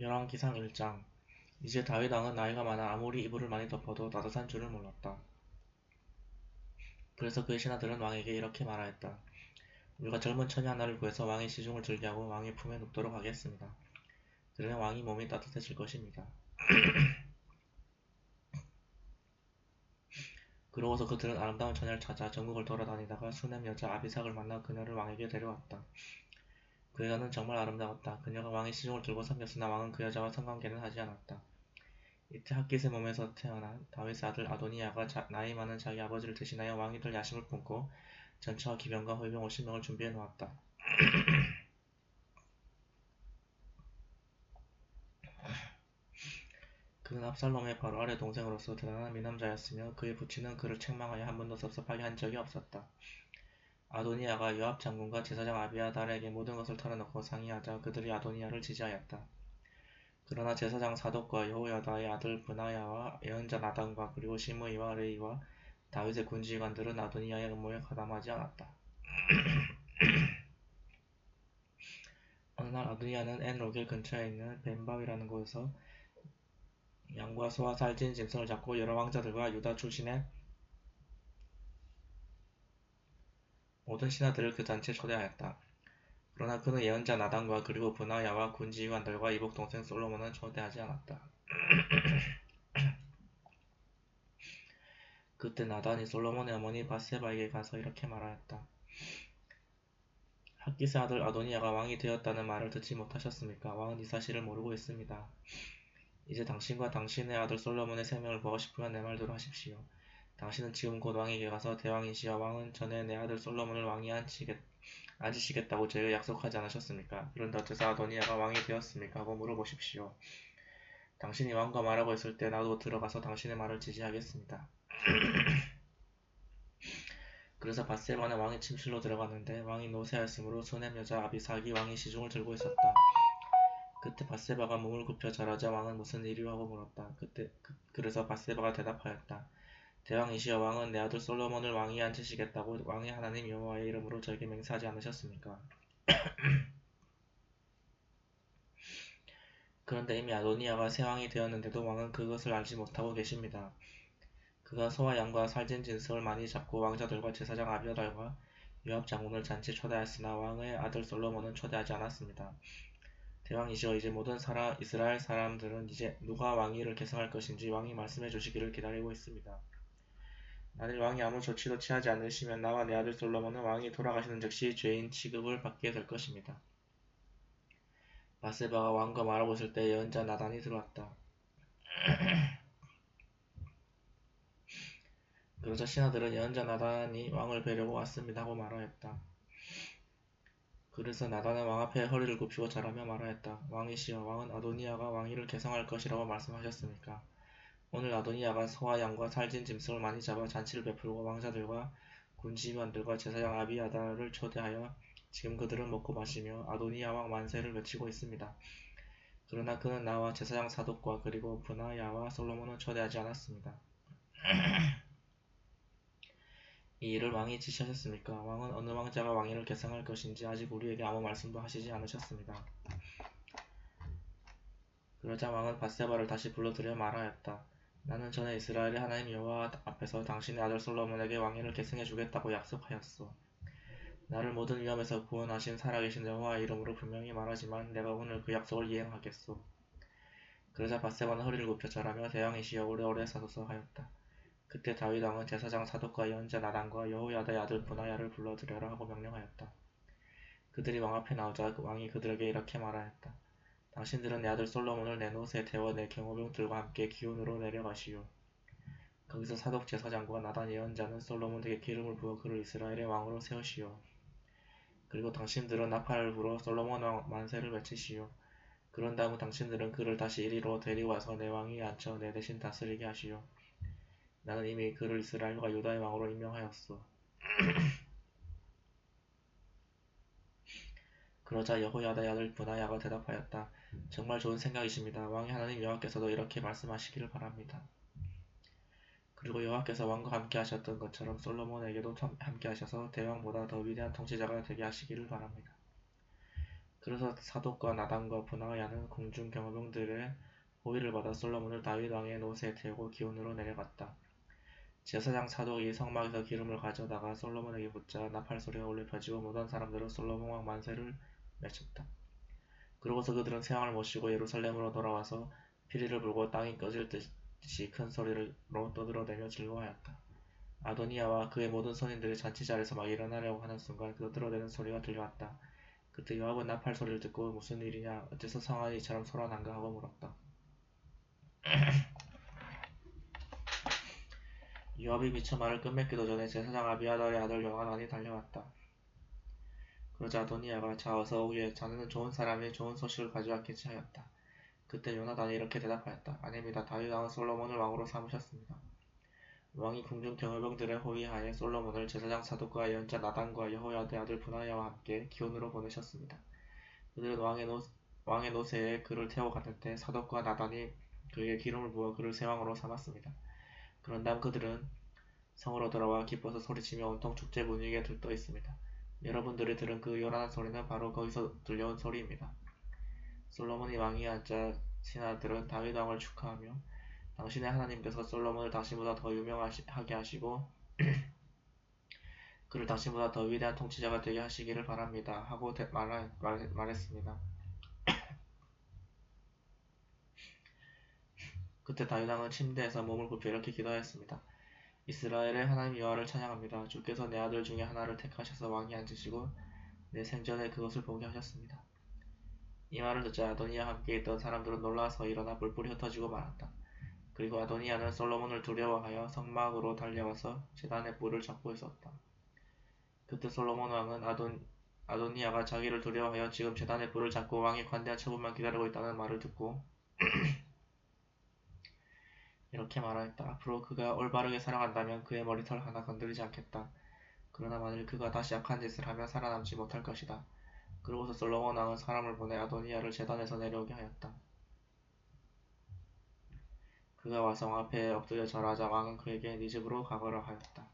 열왕기상 1장 이제 다윗 왕은 나이가 많아 아무리 이불을 많이 덮어도 따뜻한 줄을 몰랐다. 그래서 그의 신하들은 왕에게 이렇게 말하였다. 우리가 젊은 처녀 하나를 구해서 왕의 시중을 들게 하고 왕의 품에 눕도록 하겠습니다. 그러면 왕이 몸이 따뜻해질 것입니다. 그러고서 그들은 아름다운 처녀를 찾아 전국을 돌아다니다가 수냄 여자 아비삭을 만나 그녀를 왕에게 데려왔다. 그 여자는 정말 아름다웠다. 그녀가 왕의 시중을 들고 섬겼으나 왕은 그 여자와 성관계는 하지 않았다. 이때 핫깃의 몸에서 태어난 다윗의 아들 아도니아가 자, 나이 많은 자기 아버지를 대신하여 왕이 될 야심을 품고 전차와 기병과 호위병 50명을 준비해 놓았다. 그는 압살롬의 바로 아래 동생으로서 대단한 미남자였으며 그의 부친은 그를 책망하여 한 번도 섭섭하게 한 적이 없었다. 아도니아가 요압 장군과 제사장 아비아달에게 모든 것을 털어놓고 상의하자 그들이 아도니아를 지지하였다. 그러나 제사장 사독과 여호야다의 아들 브나야와 예언자 나단과 그리고 시므이와 레이와 다윗의 군지관들은 아도니아의 음모에 가담하지 않았다. 어느 날 아도니아는 엔 로겔 근처에 있는 벤바위라는 곳에서 양과 소와 살찐 짐승을 잡고 여러 왕자들과 유다 출신의 모든 신하들을 그 잔치에 초대하였다. 그러나 그는 예언자 나단과 그리고 브나야와 군 지휘관들과 이복 동생 솔로몬은 초대하지 않았다. 그때 나단이 솔로몬의 어머니 바세바에게 가서 이렇게 말하였다. 학기스 아들 아도니아가 왕이 되었다는 말을 듣지 못하셨습니까? 왕은 이 사실을 모르고 있습니다. 이제 당신과 당신의 아들 솔로몬의 생명을 보고 싶으면 내 말대로 하십시오. 당신은 지금 곧 왕에게 가서 대왕이시여 왕은 전에 내 아들 솔로몬을 왕위 앉히겠, 앉으시겠다고 저에게 약속하지 않으셨습니까? 그런데 어째서 아도니아가 왕이 되었습니까? 하고 물어보십시오. 당신이 왕과 말하고 있을 때 나도 들어가서 당신의 말을 지지하겠습니다. 그래서 바세바는 왕의 침실로 들어갔는데 왕이 노쇠하였으므로 수냄 여자 아비삭이 왕의 시중을 들고 있었다. 그때 바세바가 몸을 굽혀 절하자 왕은 무슨 일이오 하고 물었다. 그때 그, 그래서 바세바가 대답하였다. 대왕이시여 왕은 내 아들 솔로몬을 왕위에 앉히시겠다고 왕의 하나님 여호와의 이름으로 저에게 맹세하지 않으셨습니까? 그런데 이미 아도니아가 새 왕이 되었는데도 왕은 그것을 알지 못하고 계십니다. 그가 소와 양과 살진 진승을 많이 잡고 왕자들과 제사장 아비아달과 요압 장군을 잔치 초대하였으나 왕의 아들 솔로몬은 초대하지 않았습니다. 대왕이시여 이제 모든 사람, 이스라엘 사람들은 이제 누가 왕위를 계승할 것인지 왕이 말씀해 주시기를 기다리고 있습니다. 만일 왕이 아무 조치도 취하지 않으시면 나와 내 아들 솔로몬은 왕이 돌아가시는 즉시 죄인 취급을 받게 될 것입니다. 바세바가 왕과 말하고 있을 때 예언자 나단이 들어왔다. 그러자 신하들은 예언자 나단이 왕을 뵈려고 왔습니다 하고 말하였다. 그래서 나단은 왕 앞에 허리를 굽히고 절하며 말하였다. 왕이시여 왕은 아도니아가 왕위를 개성할 것이라고 말씀하셨습니까? 오늘 아도니아가 소와 양과 살진 짐승을 많이 잡아 잔치를 베풀고 왕자들과 군지관들과 제사장 아비아다를 초대하여 지금 그들은 먹고 마시며 아도니아 왕 만세를 외치고 있습니다. 그러나 그는 나와 제사장 사독과 그리고 브나야와 솔로몬을 초대하지 않았습니다. 이 일을 왕이 지시하셨습니까? 왕은 어느 왕자가 왕위를 계승할 것인지 아직 우리에게 아무 말씀도 하시지 않으셨습니다. 그러자 왕은 바세바를 다시 불러들여 말하였다. 나는 전에 이스라엘의 하나님 여호와 앞에서 당신의 아들 솔로몬에게 왕위를 계승해 주겠다고 약속하였소. 나를 모든 위험에서 구원하신 살아계신 여호와의 이름으로 분명히 말하지만 내가 오늘 그 약속을 이행하겠소. 그러자 바세바는 허리를 굽혀 절하며 대왕이시여 오래오래 사소서 하였다. 그때 다윗 왕은 제사장 사독과 예언자 나단과 여호야다의 아들 분하야를 불러들여라 하고 명령하였다. 그들이 왕 앞에 나오자 그 왕이 그들에게 이렇게 말하였다. 당신들은 내 아들 솔로몬을 내 노새 태워 내 경호병들과 함께 기온으로 내려가시오. 거기서 사독 제사장과 나단 예언자는 솔로몬에게 기름을 부어 그를 이스라엘의 왕으로 세우시오. 그리고 당신들은 나팔을 불어 솔로몬 왕 만세를 외치시오. 그런 다음 당신들은 그를 다시 이리로 데리와서 내 왕위에 앉혀 내 대신 다스리게 하시오. 나는 이미 그를 이스라엘과 유다의 왕으로 임명하였소. 그러자 여호야다의 아들 분하야가 대답하였다. 정말 좋은 생각이십니다. 왕의 하나님 여호와께서도 이렇게 말씀하시기를 바랍니다. 그리고 여호와께서 왕과 함께 하셨던 것처럼 솔로몬에게도 함께 하셔서 대왕보다 더 위대한 통치자가 되게 하시기를 바랍니다. 그래서 사독과 나단과 분하야는 궁중 경호병들의 호의를 받아 솔로몬을 다윗 왕의 노새에 태우고 기온으로 내려갔다. 제사장 사독이 성막에서 기름을 가져다가 솔로몬에게 붓자 나팔 소리가 울려 퍼지고 모든 사람들은 솔로몬 왕 만세를 외쳤다. 그러고서 그들은 세왕을 모시고 예루살렘으로 돌아와서 피리를 불고 땅이 꺼질 듯이 큰 소리로 떠들어대며 즐거워하였다. 아도니아와 그의 모든 선인들이 잔치 자리에서 막 일어나려고 하는 순간 떠들어대는 소리가 들려왔다. 그때 요압은 나팔 소리를 듣고 무슨 일이냐 어째서 성안이 이처럼 소란한가 하고 물었다. 요압이 미처 말을 끝맺기도 전에 제사장 아비아달의 아들 요나단이 달려왔다. 그러자 아도니아가 자 어서 오게 자네는 좋은 사람이 좋은 소식을 가져왔겠지 하였다. 그때 요나단이 이렇게 대답하였다. 아닙니다. 다윗 왕은 솔로몬을 왕으로 삼으셨습니다. 왕이 궁중 경호병들의 호위하에 솔로몬을 제사장 사독과 예언자 나단과 여호야의 아들 분하야와 함께 기온으로 보내셨습니다. 그들은 왕의, 노, 왕의 노새에 그를 태워 갔는데 사독과 나단이 그에게 기름을 부어 그를 세왕으로 삼았습니다. 그런 다음 그들은 성으로 돌아와 기뻐서 소리치며 온통 축제 분위기에 들떠 있습니다. 여러분들이 들은 그 요란한 소리는 바로 거기서 들려온 소리입니다. 솔로몬이 왕위에 앉자 신하들은 다윗 왕을 축하하며 당신의 하나님께서 솔로몬을 당신보다 더 유명하게 하시고 그를 당신보다 더 위대한 통치자가 되게 하시기를 바랍니다. 하고 말, 말, 말했습니다. 그때 다윗 왕은 침대에서 몸을 굽혀 이렇게 기도하였습니다. 이스라엘의 하나님 여호와를 찬양합니다. 주께서 내 아들 중에 하나를 택하셔서 왕이 앉으시고 내 생전에 그것을 보게 하셨습니다. 이 말을 듣자 아도니아와 함께 있던 사람들은 놀라서 일어나 뿔뿔이 흩어지고 말았다. 그리고 아도니아는 솔로몬을 두려워하여 성막으로 달려와서 제단의 뿔을 잡고 있었다. 그때 솔로몬 왕은 아돈, 아도니아가 자기를 두려워하여 지금 제단의 뿔을 잡고 왕의 관대한 처분만 기다리고 있다는 말을 듣고 이렇게 말하였다. 앞으로 그가 올바르게 살아간다면 그의 머리털 하나 건드리지 않겠다. 그러나 만일 그가 다시 악한 짓을 하면 살아남지 못할 것이다. 그러고서 솔로몬 왕은 사람을 보내 아도니아를 제단에서 내려오게 하였다. 그가 와서 왕 앞에 엎드려 절하자 왕은 그에게 네 집으로 가거라 하였다.